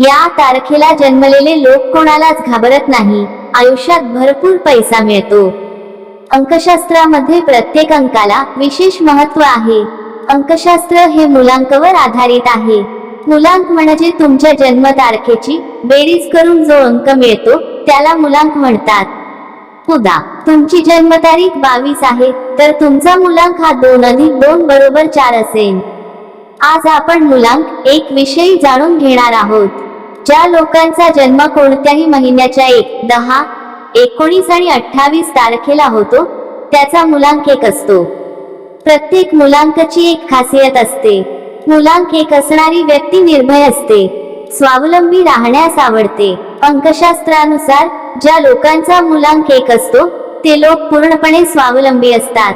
या तारखेला जन्मलेले लोक कोणालाच घाबरत नाही. आयुष्यात भरपूर पैसा मिळतो. अंकशास्त्रामध्ये प्रत्येक अंकाला विशेष महत्त्व आहे. अंकशास्त्र हे मुलांकवर आधारित आहे. मुलांक म्हणजे तुमच्या जन्मतारखेची बेरीज करून जो अंक मिळतो त्याला मुलांक म्हणतात. उदा तुमची जन्मतारीख बावीस आहे तर तुमचा मुलांक हा दोन अधिक दोन बरोबर चार असेल. आज आपण मुलांक एक विषयी जाणून घेणार आहोत. ज्या लोकांचा जन्म कोणत्याही महिन्याच्या एक दहा एकोणीस आणि अठ्ठावीस तारखेला होतो त्याचा मुलांक एक असतो. प्रत्येक मुलांकची एक खासियत असते. मुलांक एक असणारी व्यक्ती निर्भय असते. स्वावलंबी राहण्यास आवडते. अंकशास्त्रानुसार ज्या लोकांचा मुलांक एक असतो ते लोक पूर्णपणे स्वावलंबी असतात.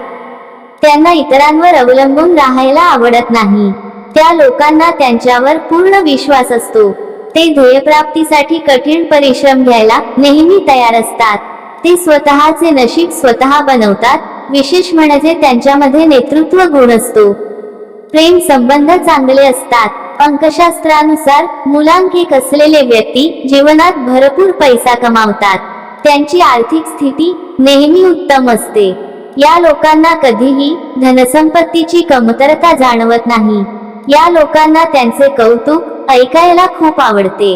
त्यांना इतरांवर अवलंबून राहायला आवडत नाही. त्या लोकांना त्यांच्यावर पूर्ण विश्वास असतो. ते ध्येयप्राप्तीसाठी कठीण परिश्रम घ्यायला नेहमी तयार असतात. ते स्वतःचे नशीब स्वतः बनवतात विशेष म्हणजे त्यांच्यामध्ये नेतृत्व गुण असतो. प्रेम संबंध चांगले असतात. अंकशास्त्रानुसार मुलांक असलेले व्यक्ती जीवनात भरपूर पैसा कमावतात. त्यांची आर्थिक स्थिती नेहमी उत्तम असते. या लोकांना कधीही धनसंपत्तीची कमतरता जाणवत नाही. या लोकांना त्यांचे कौतुक ऐकायला खूप आवडते.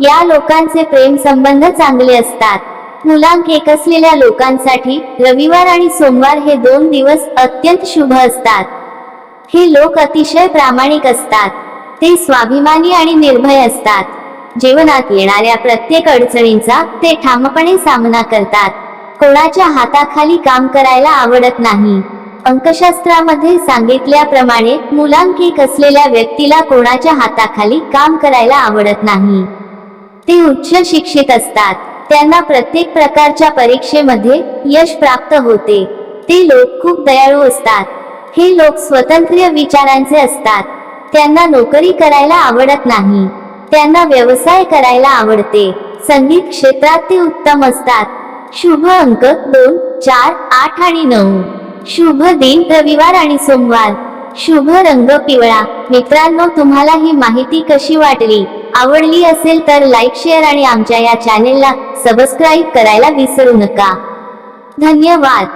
या लोकांचे प्रेम संबंध चांगले असतात. मुलांक एक असलेल्या लोकांसाठी रविवार आणि सोमवार हे दोन दिवस अत्यंत शुभ असतात. हे लोक अतिशय प्रामाणिक असतात. ते स्वाभिमानी आणि निर्भय असतात. जीवनात येणाऱ्या प्रत्येक अडचणींचा ते ठामपणे सामना करतात. कोणाच्या हाताखाली काम करायला आवडत नाही. अंकशास्त्रामध्ये सांगितल्याप्रमाणे मुलांकिक असलेल्या व्यक्तीला कोणाच्या हाताखाली काम करायला आवडत नाही. ते उच्च शिक्षित असतात. त्यांना प्रत्येक प्रकारच्या परीक्षेमध्ये यश प्राप्त होते. ते लोक खूप दयाळू असतात. हे लोक स्वतंत्र विचारांचे असतात. त्यांना नोकरी करायला आवडत नाही. त्यांना व्यवसाय करायला आवडते. संगीत क्षेत्रात ते उत्तम असतात. शुभ अंक दोन चार आठ आणि नऊ. शुभ दिन रविवार आणि सोमवार. शुभ रंग पिवळा. मित्रांनो तुम्हाला ही माहिती कशी वाटली? आवडली असेल तर लाईक शेअर आणि आमच्या या चॅनेलला सबस्क्राईब करायला विसरू नका. धन्यवाद.